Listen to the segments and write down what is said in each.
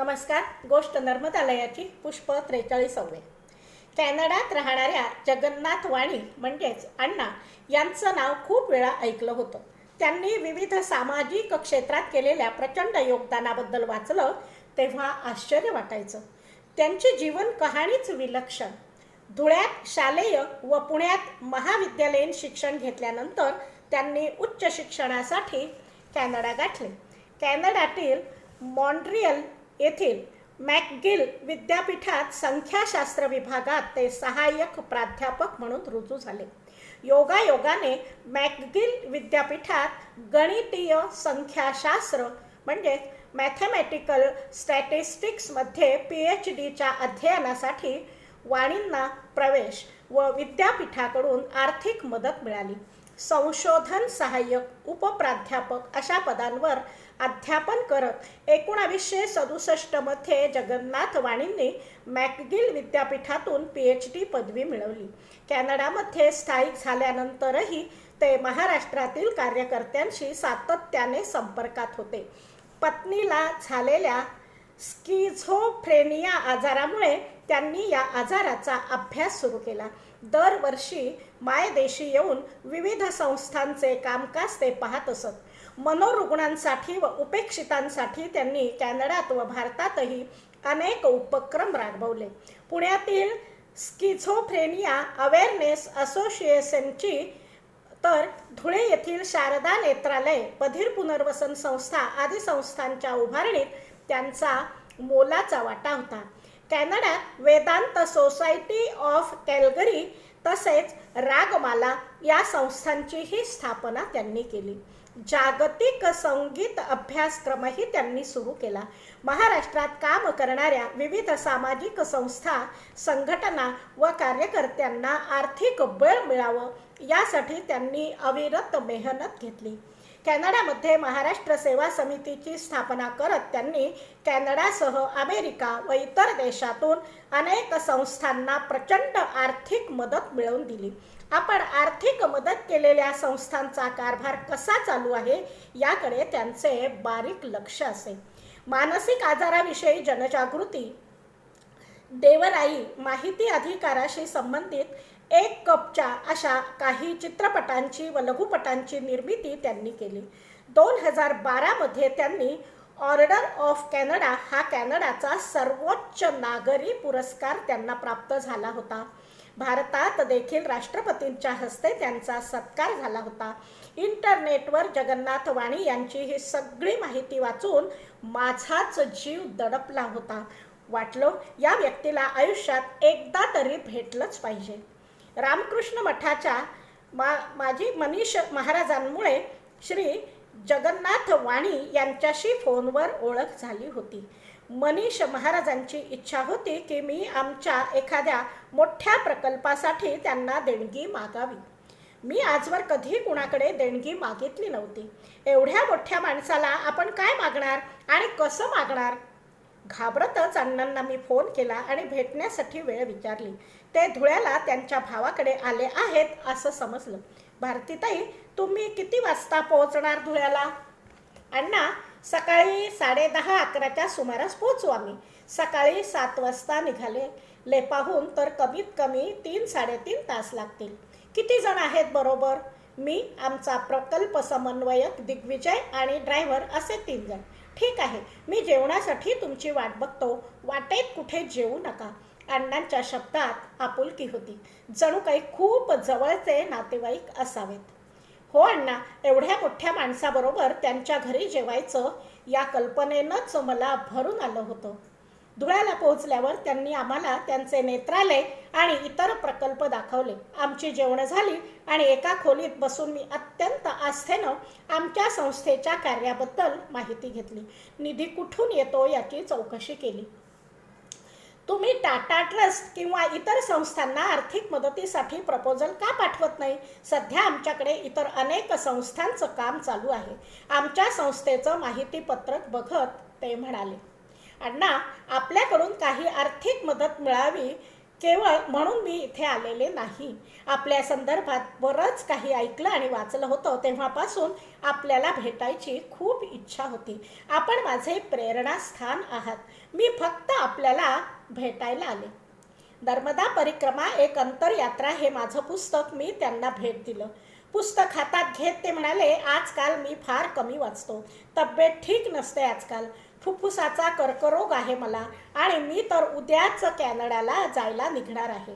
नमस्कार गोष्ट नर्मदालयाची पुष्प त्रेचाळीसावे. कॅनडात राहणाऱ्या जगन्नाथ वाणी म्हणजेच अण्णा यांचं नाव खूप वेळा ऐकलं होतं. त्यांनी विविध सामाजिक क्षेत्रात केलेल्या प्रचंड योगदानाबद्दल वाचलं तेव्हा आश्चर्य वाटायचं. त्यांची जीवन कहाणीच विलक्षण. धुळ्यात शालेय व पुण्यात महाविद्यालयीन शिक्षण घेतल्यानंतर त्यांनी उच्च शिक्षणासाठी कॅनडा गाठले. कॅनडातील मॉन्ट्रियल येथील मॅकगिल विद्यापीठात संख्याशास्त्र विभागात ते सहाय्यक प्राध्यापक म्हणून रुजू झाले. योगायोगाने मॅकगिल विद्यापीठात गणितीय संख्याशास्त्र म्हणजेच मॅथमॅटिकल स्टॅटिस्टिक्समध्ये पी एच डीच्या अध्ययनासाठी वाणींना प्रवेश व विद्यापीठाकडून आर्थिक मदत मिळाली. संशोधन सहाय्यक उपप्राध्यापक अशा पदांवर अध्यापन करत एकोणावीसशे सदुसष्टमध्ये जगन्नाथ वाणींनी मॅकगिल विद्यापीठातून पी एच डी पदवी मिळवली. कॅनडामध्ये स्थायिक झाल्यानंतरही ते महाराष्ट्रातील कार्यकर्त्यांशी सातत्याने संपर्कात होते. पत्नीला झालेल्या स्किझोफ्रेनिया आजारामुळे त्यांनी या आजाराचा अभ्यास सुरू केला. दरवर्षी मायदेशी येऊन विविध संस्थांचे कामकाज ते पाहत असत. मनोरुग्णांसाठी व उपेक्षितांसाठी त्यांनी कॅनडात व भारतातही अनेक उपक्रम राबवले. पुण्यातील स्किझोफ्रेनिया अवेअरनेस असोसिएशनची तर धुळे येथील शारदा नेत्रालय बधीर पुनर्वसन संस्था आदी संस्थांच्या उभारणीत त्यांचा मोलाचा वाटा होता. कॅनडात वेदांत सोसायटी ऑफ कॅलगरी तसेच रागमाला या संस्थांचीही स्थापना त्यांनी केली. जागतिक संगीत अभ्यासक्रमही त्यांनी सुरू केला. महाराष्ट्रात काम करणाऱ्या विविध सामाजिक संस्था संघटना व कार्यकर्त्यांना आर्थिक बळ मिळावं यासाठी त्यांनी अविरत मेहनत घेतली. कॅनडामध्ये महाराष्ट्र सेवा समितीची स्थापना करत त्यांनी कॅनडासह अमेरिका व इतर देशातून अनेक संस्थांना प्रचंड आर्थिक मदत मिळवून दिली. आपण आर्थिक मदत केलेल्या संस्थांचा कारभार कसा चालू आहे याकडे त्यांचे बारीक लक्ष असे. मानसिक आजाराविषयी जनजागृती देवराई माहिती अधिकाराशी संबंधित एक कपच्या अशा काही चित्रपटांची व लघुपटांची निर्मिती त्यांनी केली. दोन हजार बारामध्ये त्यांनी ऑर्डर ऑफ कॅनडा हा कॅनडाचा सर्वोच्च नागरी पुरस्कार त्यांना प्राप्त झाला होता. भारतात देखील राष्ट्रपतींच्या हस्ते त्यांचा सत्कार झाला होता. इंटरनेटवर जगन्नाथ वाणी यांची ही सगळी माहिती वाचून माझाच जीव दडपला होता. वाटलो या व्यक्तीला आयुष्यात एकदा तरी भेटलंच पाहिजे. रामकृष्ण मठाच्या मा माझी मनीष महाराजांमुळे श्री जगन्नाथ वाणी यांच्याशी फोनवर ओळख झाली होती. मनीष महाराजांची इच्छा होती की मी आमच्या एखाद्या मोठ्या प्रकल्पासाठी त्यांना देणगी मागावी. मी आजवर कधी कुणाकडे देणगी मागितली नव्हती. एवढ्या मोठ्या माणसाला आपण काय मागणार आणि कसं मागणार? घाबरतच अण्णांना मी फोन केला आणि भेटण्यासाठी वेळ विचारली. ते धुळ्याला त्यांच्या भावाकडे आले आहेत असं समजलं. भारतीताई तुम्ही किती वाजता पोहोचणार धुळ्याला? अण्णा सकाळी साडेदहा अकराच्या सुमारास पोहोचू आम्ही. सकाळी सात वाजता निघाले. लेपाहून तर कमीत कमी तीन साडेतीन तास लागतील. किती जण आहेत बरोबर? मी आमचा प्रकल्प समन्वयक दिग्विजय आणि ड्रायव्हर असे तीन जण. ठीक आहे. मी जेवणासाठी तुमची वाट बघतो. वाटेत कुठे जेवू नका. अण्णांच्या शब्दात आपुलकी होती. जणू काही खूप जवळचे नातेवाईक असावेत. हो अण्णा एवढ्या मोठ्या माणसाबरोबर त्यांच्या घरी जेवायचं या कल्पनेनंच मला भरून आलं होतं. धुळ्याला पोहोचल्यावर त्यांनी आम्हाला त्यांचे नेत्रालय आणि इतर प्रकल्प दाखवले. आमची जेवणं झाली आणि एका खोलीत बसून मी अत्यंत आस्थेनं आमच्या संस्थेच्या कार्याबद्दल माहिती घेतली. निधी कुठून येतो याची चौकशी केली. तुम्ही टाटा ट्रस्ट किंवा इतर संस्थांना आर्थिक मदतीसाठी प्रपोजल का पाठवत नाही? सध्या आमच्याकडे इतर अनेक संस्थांचं काम चालू आहे. आमच्या संस्थेचं माहितीपत्रक बघत ते म्हणाले. अण्णा आपल्याकडून काही आर्थिक मदत मिळावी केवळ म्हणून मी इथे आलेले नाही. आपल्या संदर्भात बरंच काही ऐकलं आणि वाचलं होतं तेव्हापासून आपल्याला भेटायची खूप इच्छा होती. आपण माझे प्रेरणास्थान आहात. मी फक्त आपल्याला भेटायला आले. नर्मदा परिक्रमा एक अंतरयात्रा हे माझं पुस्तक. मी त्यांना भेट दिलं. पुस्तक हातात घेत ते म्हणाले आजकाल मी फार कमी वाचतो. तब्येत ठीक नसते आजकाल. फुफ्फुसाचा कर्करोग आहे मला आणि मी तर उद्याच कॅनडाला जायला निघणार आहे.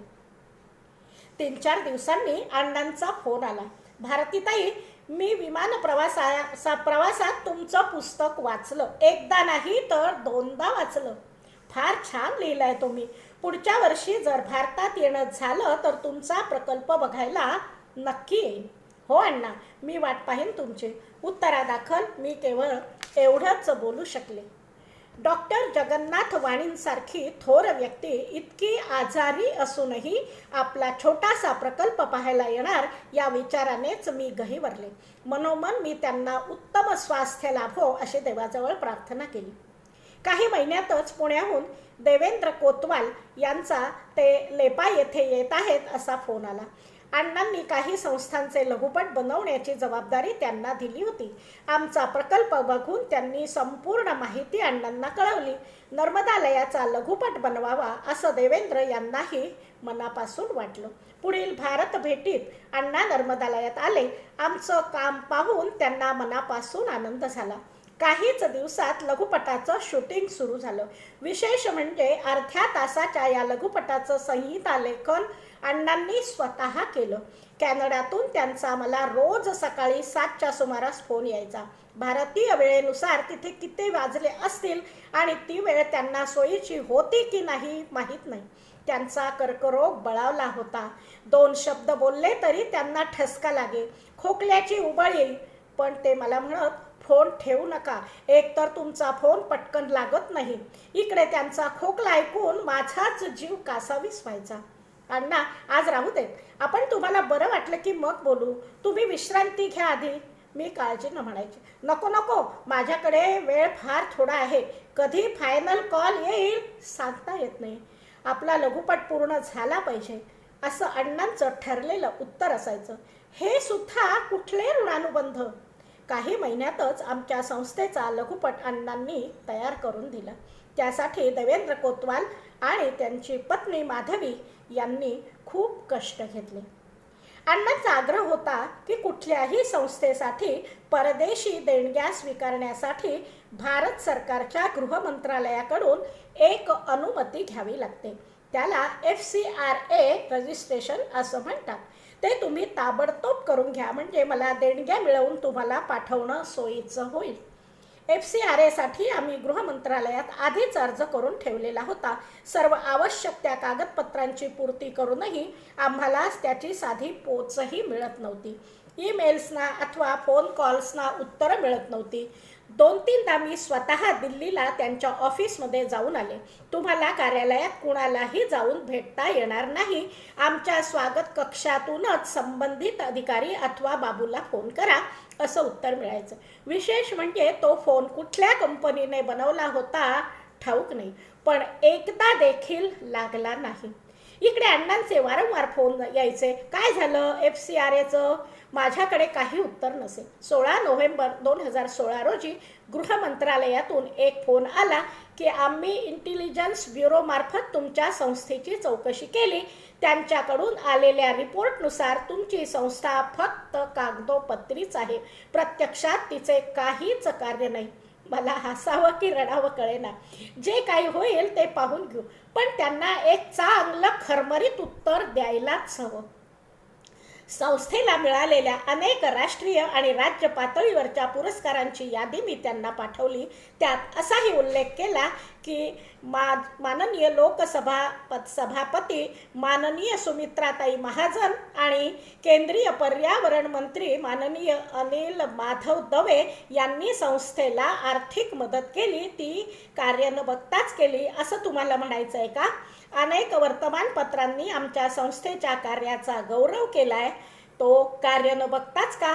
तीन चार दिवसांनी अण्णांचा फोन आला. भारतीताई मी विमान प्रवासा प्रवासात तुमचं पुस्तक वाचलं. एकदा नाही तर दोनदा वाचलं. फार छान लिहिलंय तुम्ही. पुढच्या वर्षी जर भारतात येणं झालं तर तुमचा प्रकल्प बघायला नक्की येईन. हो अण्णा मी वाट पाहीन तुमची. उत्तरादाखल मी केवळ एवढंच बोलू शकले. डॉक्टर जगन्नाथ वाणींसारखी थोर व्यक्ती इतकी आजारी असूनही आपला छोटासा प्रकल्प पाहायला येणार या विचारानेच मी गहिवरले मनोमन मी त्यांना उत्तम स्वास्थ्य लाभो अशी देवाजवळ प्रार्थना केली. काही महिन्यातच पुण्याहून देवेंद्र कोतवाल यांचा ते लेपा येथे येत आहेत असा फोन आला. अण्णांनी काही संस्थांचे लघुपट बनवण्याची जबाबदारी त्यांना दिली होती. आमचा प्रकल्प बघून त्यांनी संपूर्ण माहिती अण्णांना कळवली. नर्मदालयाचा लघुपट बनवावा असं देवेंद्र यांनाही मनापासून वाटलं. पुढील भारत भेटीत अण्णा नर्मदालयात आले. आमचं काम पाहून त्यांना मनापासून आनंद झाला. काहीच दिवसात लघुपटाचं शूटिंग सुरू झालं. विशेष म्हणजे अर्ध्या तासाच्या या लघुपटाचं संहिता लेखन अण्णांनी स्वतः केलं. कॅनडातून त्यांचा मला रोज सकाळी सातच्या सुमारास फोन यायचा. भारतीय वेळेनुसार तिथे किती वाजले असतील आणि ती वेळ त्यांना सोयीची होती की नाही माहीत नाही. त्यांचा कर्करोग बळावला होता. दोन शब्द बोलले तरी त्यांना ठसका लागे. खोकल्याची उबळ. येईल पण ते मला म्हणत फोन ठेवू नका. एक तर तुमचा फोन पटकन लागत नाही. इकडे त्यांचा खोकला ऐकून माझाच जीव कासावीस व्हायचा. अण्णा आज राहू देत आपण तुम्हाला बरं वाटलं की मग बोलू. तुम्ही विश्रांती घ्या आधी. मी काळजी न म्हणायची. नको नको. माझ्याकडे वेळ फार थोडा आहे. कधी फायनल कॉल येईल सांगता येत नाही. आपला लघुपट पूर्ण झाला पाहिजे. असं अण्णांचं ठरलेलं उत्तर असायचं. हे सुद्धा कुठले ऋणानुबंध? काही महिन्यातच आमच्या संस्थेचा लघुपट अण्णांनी तयार करून दिला. त्यासाठी देवेंद्र कोतवाल आणि त्यांची पत्नी माधवी यांनी खूप कष्ट घेतले. अण्णांचा आग्रह होता की कुठल्याही संस्थेसाठी परदेशी देणग्या स्वीकारण्यासाठी भारत सरकारच्या गृहमंत्रालयाकडून एक अनुमती घ्यावी लागते. त्याला F C R A registration असं म्हणतात. ते तुम्ही ताबडतोब करून घ्या म्हणजे मला देणग्या मिळवून तुम्हाला पाठवणं सोयीचं होईल. एफ सी आर एसाठी आम्ही गृहमंत्रालयात आधीच अर्ज करून ठेवलेला होता. सर्व आवश्यक त्या कागदपत्रांची पूर्ती करूनही आम्हाला त्याची साधी पोचही मिळत नव्हती. ईमेल्सना अथवा फोन कॉल्सना उत्तरं मिळत नव्हती. दोन तीनदा मी स्वतः दिल्लीला त्यांच्या ऑफिसमध्ये जाऊन आले. तुम्हाला कार्यालयात कुणालाही जाऊन भेटता येणार नाही. आमच्या स्वागत कक्षातूनच संबंधित अधिकारी अथवा बाबूला फोन करा असं उत्तर मिळायचं. विशेष म्हणजे तो फोन कुठल्या कंपनीने बनवला होता ठाऊक नाही. पण एकदा देखील लागला नाही. इकडे अण्णांचे वारंवार फोन यायचे. काय झालं? एफ सी आर एचं माझ्याकडे काही उत्तर नसे सोळा नोव्हेंबर दोन हजार सोळा रोजी गृह मंत्रालयातून एक फोन आला की आम्ही इंटेलिजन्स ब्युरोमार्फत तुमच्या संस्थेची चौकशी केली. त्यांच्याकडून आलेल्या रिपोर्टनुसार तुमची संस्था फक्त कागदोपत्रीच आहे. प्रत्यक्षात तिचे काहीच कार्य नाही. मला हसावं की रडावं कळेना. जे काही होईल ते पाहून घेऊ. पण त्यांना एक चांगलं खरमरीत उत्तर द्यायलाच हवं. संस्थेला मिळालेल्या अनेक राष्ट्रीय आणि राज्य पातळीवरच्या पुरस्कारांची यादी मी त्यांना पाठवली. त्यात असाही उल्लेख केला की मा माननीय लोकसभा पत सभापती माननीय सुमित्राताई महाजन आणि केंद्रीय पर्यावरण मंत्री माननीय अनिल माधव दवे यांनी संस्थेला आर्थिक मदत केली ती कार्य न बघताच केली असं तुम्हाला म्हणायचं आहे का? अनेक वर्तमानपत्रांनी आमच्या संस्थेच्या कार्याचा गौरव केला आहे तो कार्य न बघताच का?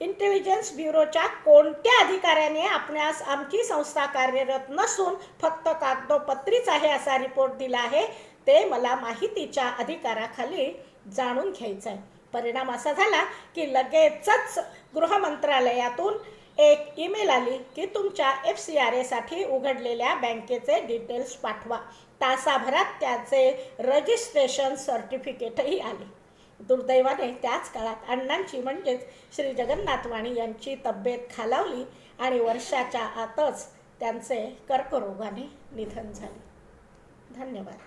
इंटेलिजन्स ब्युरोच्या कोणत्या अधिकाऱ्याने आपणास आमची संस्था कार्यरत नसून फक्त कागदोपत्रीच आहे असा रिपोर्ट दिला आहे ते मला माहितीच्या अधिकाराखाली जाणून घ्यायचं आहे परिणाम असा झाला की लगेचच गृह मंत्रालयातून एक ईमेल आली की तुमच्या एफ सी आर एसाठी उघडलेल्या बँकेचे डिटेल्स पाठवा. तासाभरात त्याचे रजिस्ट्रेशन सर्टिफिकेटही आले. दुर्दैवाने त्याच काळात अण्णांची म्हणजेच श्री जगन्नाथवाणी यांची तब्येत खालावली आणि वर्षाच्या आतच त्यांचे कर्करोगाने निधन झाले. धन्यवाद.